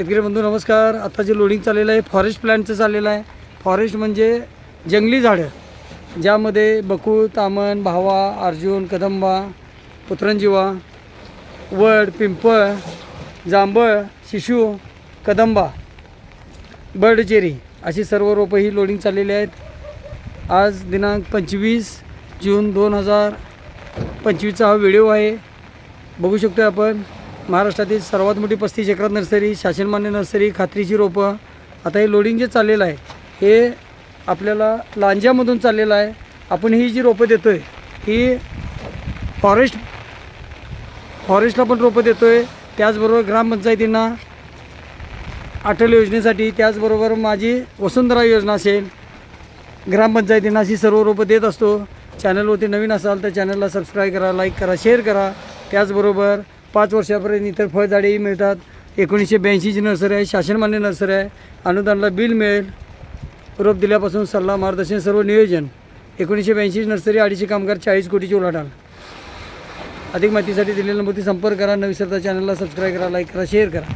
शेतकरी बंधू नमस्कार. आता जे लोडिंग चाललेलं आहे फॉरेस्ट प्लॅनचं चाललेलं आहे. फॉरेस्ट म्हणजे जंगली झाडं ज्यामध्ये बकूळ तामण भावा अर्जुन कदंबा पुत्रंजीवा वड पिंपळ जांभळ शिशू कदंबा बर्डचेरी अशी सर्व रोपं ही लोडिंग चाललेली आहेत. आज दिनांक पंचवीस जून दोन हजार पंचवीसचा हा व्हिडिओ आहे. बघू शकतो आपण. महाराष्ट्रातील सर्वात मोठी पस्तीस एकरात नर्सरी शासनमान्य नर्सरी खात्रीची रोपं आता हे लोडिंग जे चाललेलं आहे हे आपल्याला लांज्यामधून चाललेलं आहे. आपण ही जी रोपं देतो आहे ही फॉरेस्ट फॉरेस्टला पण रोपं देतो आहे त्याचबरोबर ग्रामपंचायतींना अटल योजनेसाठी त्याचबरोबर माझी वसुंधरा योजना असेल ग्रामपंचायतींना अशी सर्व रोपं देत असतो. चॅनलवरती नवीन असाल तर चॅनलला सबस्क्राईब करा लाईक करा शेअर करा. त्याचबरोबर पाच वर्षापर्यंत इतर फळझाडेही मिळतात. एकोणीसशे ब्याऐंशीची नर्सरी आहे शासनमान्य नर्सरी आहे. अनुदानाला बिल मिळेल. रोप दिल्यापासून सल्ला मार्गदर्शन सर्व नियोजन. एकोणीसशे ब्याऐंशी नर्सरी अडीचशे कामगार चाळीस कोटीची उलाढाल. अधिक माहितीसाठी दिलेल्या नंबरती संपर्क करा. न विसरता चॅनलला सबस्क्राईब करा लाईक करा शेअर करा.